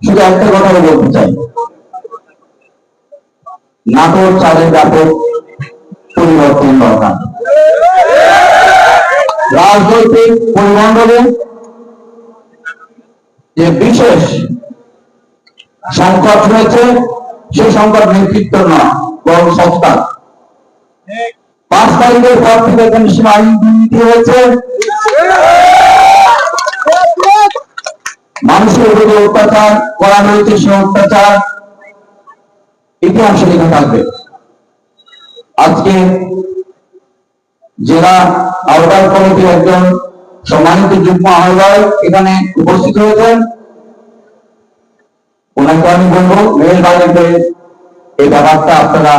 শুধু একটা কথা বলতে চাই। নাটোর চাঁদের ব্যাপক পরিবর্তন দরকার। রাজনৈতিক পরিমণ্ডলে যে বিশেষ সংকট রয়েছে, সেই সংকট নেতৃত্ব নয় বরং সংস্কার পাঁচ তারিখের পর থেকে এখানে সীমা আইন দুর্নীতি হয়েছে। মানুষের উপরে অত্যাচার করা হয়েছে সে অত্যাচার, ইতিহাসে লেখা থাকবে। আজকে জেলা আহ্বায়ক কমিটির একজন সম্মানিত যুগ্ম আহ্বায়ক এখানে উপস্থিত হয়েছেন। ওনাকে আমি বলব মেহেরবাড়িতে এই ব্যাপারটা আপনারা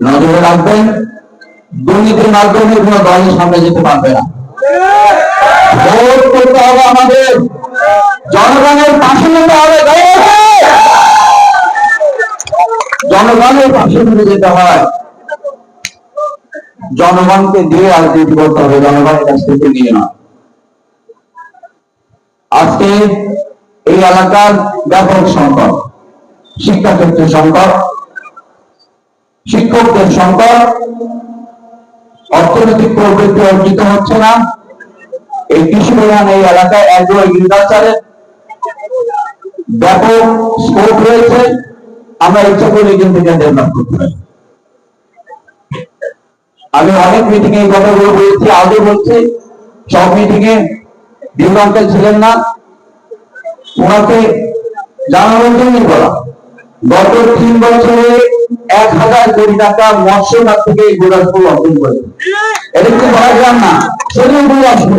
নজরে রাখবেন। দুর্নীতির মাধ্যমে কোনো দলের সামনে যেতে পারবে না। ভোট করতে হবে আমাদের। জনগণের পাশে নিতে হবে জনগণের পাশে নিতে যেতে হয়। জনগণকে দিয়ে রাজনীতি করতে হবে, জনগণের কাছ থেকে নিয়ে না আজকে এই এলাকার ব্যাপক সংকট, শিক্ষাক্ষেত্রে সংকট, শিক্ষকদের সংকট, অর্থনৈতিক প্রবৃত্তি অর্জিত হচ্ছে না। এই কৃষি প্রধান এই এলাকায় অ্যাগ্রো এগ্রিকালচারের ব্যাপক স্কোপ রয়েছে। আমরা ইচ্ছা করি এখান থেকে ডেভেলপ করতে পারি। আমি অনেক মিটিং এই কথাগুলো বলেছি আগে বলছি, সব মিটিং এ আঙ্কেল ছিলেন না। ওনাকে জানানোর জন্যই বলা। গত তিন বছরে এক হাজার কোটি টাকা মৎস্য থেকে এই গোরখপুর অর্জন করেছে। এটা কিন্তু বলা যান না? সেদিন বলে আসবে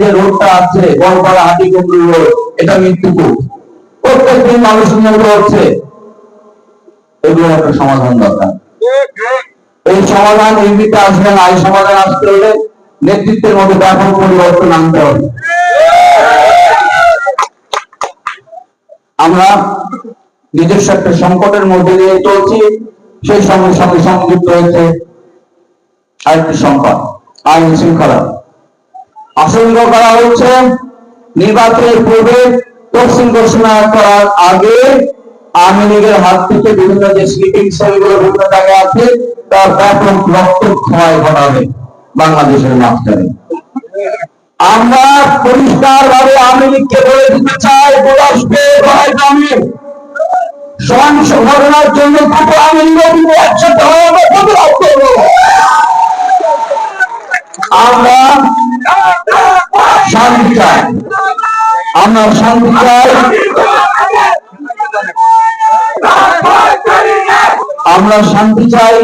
যে রোডটা আছে নেতৃত্বের মধ্যে ব্যাপক পরিবর্তন আনতে হবে। আমরা নিজস্ব একটা সংকটের মধ্যে দিয়ে চলছি, সেই সঙ্গে সঙ্গে সংযুক্ত হয়েছে আরেকটি সংকট, আইন শৃঙ্খলা। করা হচ্ছে নির্বাচনের পূর্বে ঘোষণা করার আগে আওয়ামী লীগের হাত থেকে বিভিন্ন যে স্লিপিং সেলগুলো বিভিন্ন জায়গায় আছে, তার ব্যাপক ঘটাবে বাংলাদেশের মাঝখানে। আমরা পরিষ্কার ভাবে আওয়ামী লীগকে বলে দিতে চাই সহিংস ঘটনার জন্য দুটো আওয়ামী আমরা শান্তি চাই। আমরা শান্তি চাই। আমরা শান্তি চাই।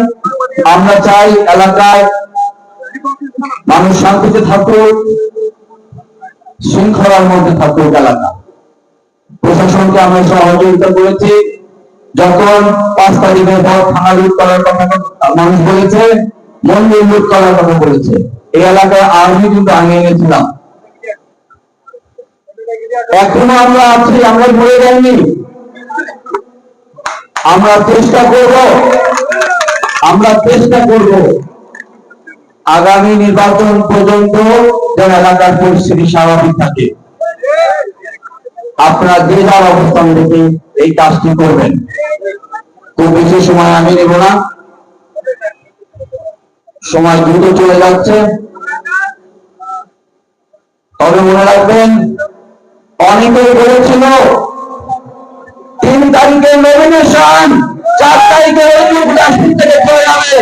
আমরা চাই এলাকায় মানুষ শান্তিতে থাকুক, শৃঙ্খলার মধ্যে থাকুক এলাকা। প্রশাসনকে আমরা সহযোগিতা করেছি। যখন পাঁচ তারিখের পর থানা লুট করার কথা মানুষ বলেছে মন্দির লুট করার কথা বলেছে। এই এলাকায় আর্মি কিন্তু আনিয়ে এনেছিলাম। এখনও আমরা আছি, আমরা মরে যাইনি। আমরা চেষ্টা করব, আমরা চেষ্টা করব। আগামী নির্বাচন পর্যন্ত যেন এলাকার পরিস্থিতি স্বাভাবিক থাকে। আপনারা যে যার অবস্থান থেকে এই কাজটি করবেন। খুব বেশি সময় আমি নেব না। সময় দ্রুত চলে যাচ্ছে। তবে মনে রাখবেন অনেকেই বলেছিল, তিন তারিখে নমিনেশন চার তারিখে লোক থেকে চলে যাবে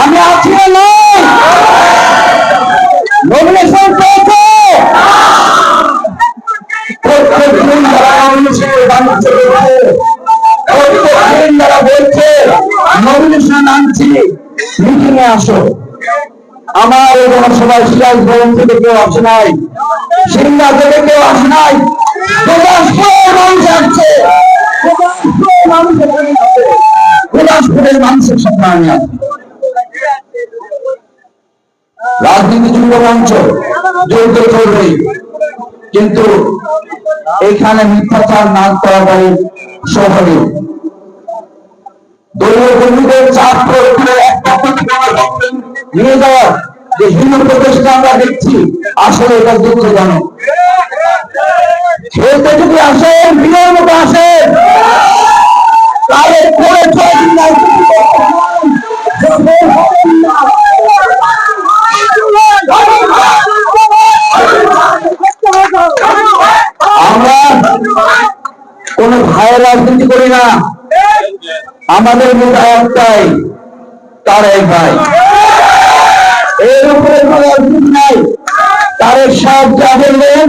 আমি আছি নমিনেশন পেয়েছে। বলছে আসো। আমার এই জনসভায় ভবন থেকে কেউ আসে নাই। সিংহা থেকে নাই। রাজনীতি মঞ্চ কিন্তু এখানে মিথ্যাচার না করাটাই শহরে দলীয় কর্মীদের চাপ প্রয়োগ করে নিয়ে যে হীন প্রচেষ্টা আমরা দেখছি, আসলে এটা দুঃখজনক। খেলতে যদি আসেন বিয়ের মতো আসেন তাহলে না। আমরা কোন ভাইয়ের রাজনীতি করি না। আমাদের নেতা একটাই, তার এক ভাই। এর উপরে কোন রাজনীতি নাই। তারের সাহেব যা বললেন